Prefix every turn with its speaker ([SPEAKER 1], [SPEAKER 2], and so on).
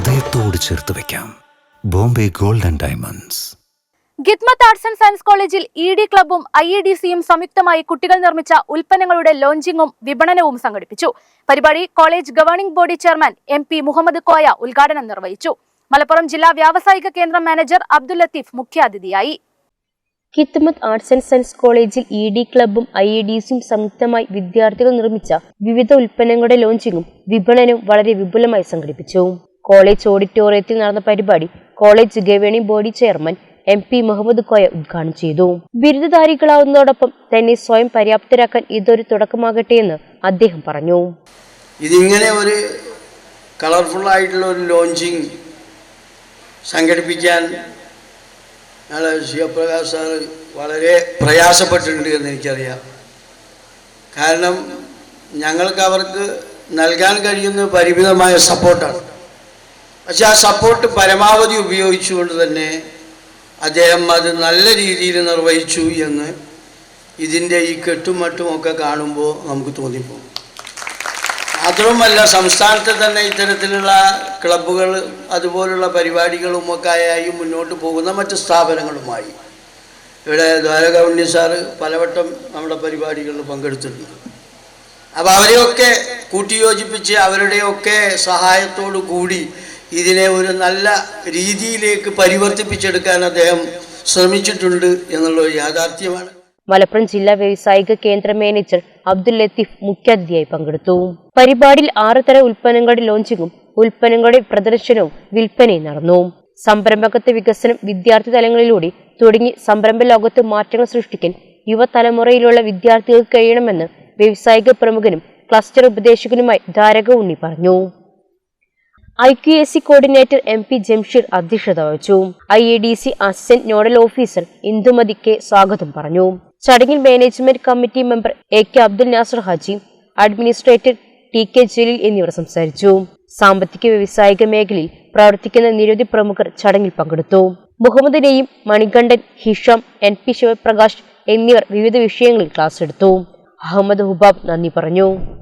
[SPEAKER 1] ഹൃദയത്തോട് ചേർത്ത് വെക്കാം. Bombay gold and diamonds.
[SPEAKER 2] Khidmath arts and science കോളേജിൽ ഇ ഡി ക്ലബും ഐ ഇ ഡി സിയും സംയുക്തമായി കുട്ടികൾ നിർമ്മിച്ച ഉൽപ്പന്നങ്ങളുടെ ലോഞ്ചിങ്ങും വിപണനവും സംഘടിപ്പിച്ചു. പരിപാടി college governing body chairman M P Muhammad Koya ഉദ്ഘാടനം നിർവഹിച്ചു. മലപ്പുറം ജില്ലാ വ്യാവസായിക കേന്ദ്രം മാനേജർ അബ്ദുൽ ലത്തീഫ് മുഖ്യാതിഥിയായി.
[SPEAKER 3] കിത്മത്ത് ആർട്സ് ആൻഡ് സയൻസ് കോളേജിൽ ഇ ഡി ക്ലബും ഐ ഇ ഡിസിയും സംയുക്തമായി വിദ്യാർത്ഥികൾ നിർമ്മിച്ച വിവിധ ഉൽപ്പന്നങ്ങളുടെ ലോഞ്ചിങ്ങും വിപണനവും വളരെ വിപുലമായി സംഘടിപ്പിച്ചു. കോളേജ് ഓഡിറ്റോറിയത്തിൽ നടന്ന പരിപാടി college governing body chairman M P Muhammad Koya ഉദ്ഘാടനം ചെയ്തു. ബിരുദധാരികളാവുന്നതോടൊപ്പം തന്നെ സ്വയം പര്യാപ്തരാക്കാൻ ഇതൊരു തുടക്കമാകട്ടെ എന്ന് അദ്ദേഹം പറഞ്ഞു.
[SPEAKER 4] ഇതിങ്ങനെ ഒരു കളർഫുൾ ആയിട്ടുള്ള ഒരു ലോഞ്ചിങ് സംഘടിപ്പിക്കാൻ ഞങ്ങളെ ശിവപ്രകാശ് സാറ് വളരെ പ്രയാസപ്പെട്ടിട്ടുണ്ട് എന്ന് എനിക്കറിയാം. കാരണം ഞങ്ങൾക്ക് അവർക്ക് നൽകാൻ കഴിയുന്ന പരിമിതമായ സപ്പോർട്ടാണ് പക്ഷെ ആ സപ്പോർട്ട് പരമാവധി ഉപയോഗിച്ചുകൊണ്ട് തന്നെ അദ്ദേഹം അത് നല്ല രീതിയിൽ നിർവഹിച്ചു എന്ന് ഇതിന്റെ ഈ കെട്ടുമട്ടുമൊക്കെ കാണുമ്പോൾ നമുക്ക് തോന്നിപ്പോകും. മാത്രവുമല്ല സംസ്ഥാനത്ത് തന്നെ ഇത്തരത്തിലുള്ള ക്ലബ്ബുകൾ അതുപോലുള്ള പരിപാടികളുമൊക്കെ ആയി മുന്നോട്ട് പോകുന്ന മറ്റ് സ്ഥാപനങ്ങളുമായി. ഇവിടെ ദ്വാരക സാർ പലവട്ടം നമ്മുടെ പരിപാടികളിൽ പങ്കെടുത്തിട്ടുണ്ട്. അപ്പോൾ അവരെയൊക്കെ കൂട്ടിയോജിപ്പിച്ച് അവരുടെയൊക്കെ സഹായത്തോടു കൂടി ഇതിനെ ഒരു നല്ല രീതിയിലേക്ക് പരിവർത്തിപ്പിച്ചെടുക്കാൻ അദ്ദേഹം ശ്രമിച്ചിട്ടുണ്ട് എന്നുള്ള യാഥാർത്ഥ്യമാണ്.
[SPEAKER 3] മലപ്പുറം ജില്ലാ വ്യവസായിക കേന്ദ്ര മാനേജർ അബ്ദുൽ ലത്തീഫ് മുഖ്യാതിഥിയായി പങ്കെടുത്തു. പരിപാടിയിൽ ആറ് തരം ഉൽപ്പന്നങ്ങളുടെ ലോഞ്ചിങ്ങും ഉൽപ്പന്നങ്ങളുടെ പ്രദർശനവും വിൽപ്പനയും നടന്നു. സംരംഭകത്വ വികസനം വിദ്യാർത്ഥി തലങ്ങളിലൂടെ തുടങ്ങി സംരംഭ ലോകത്ത് മാറ്റങ്ങൾ സൃഷ്ടിക്കാൻ യുവതലമുറയിലുള്ള വിദ്യാർത്ഥികൾക്ക് കഴിയണമെന്ന് വ്യവസായിക പ്രമുഖനും ക്ലസ്റ്റർ ഉപദേശകനുമായി ധാരക ഉണ്ണി പറഞ്ഞു. I Q S C coordinator M P Jamsheer അധ്യക്ഷത വഹിച്ചു. I A D C assistant nodal officer Indumathi K സ്വാഗതം പറഞ്ഞു. ചടങ്ങിൽ management committee member A K Abdul Nasar Haji administrator T K Jaleel എന്നിവർ സംസാരിച്ചു. സാമ്പത്തിക വ്യവസായിക മേഖലയിൽ പ്രവർത്തിക്കുന്ന നിരവധി പ്രമുഖർ ചടങ്ങിൽ പങ്കെടുത്തു. മുഹമ്മദ് നെയ്യും മണികണ്ഠൻ ഹിഷാം എൻ പി ശിവപ്രകാശ് എന്നിവർ വിവിധ വിഷയങ്ങളിൽ ക്ലാസ് എടുത്തു. അഹമ്മദ് ഹുബാബ് നന്ദി പറഞ്ഞു.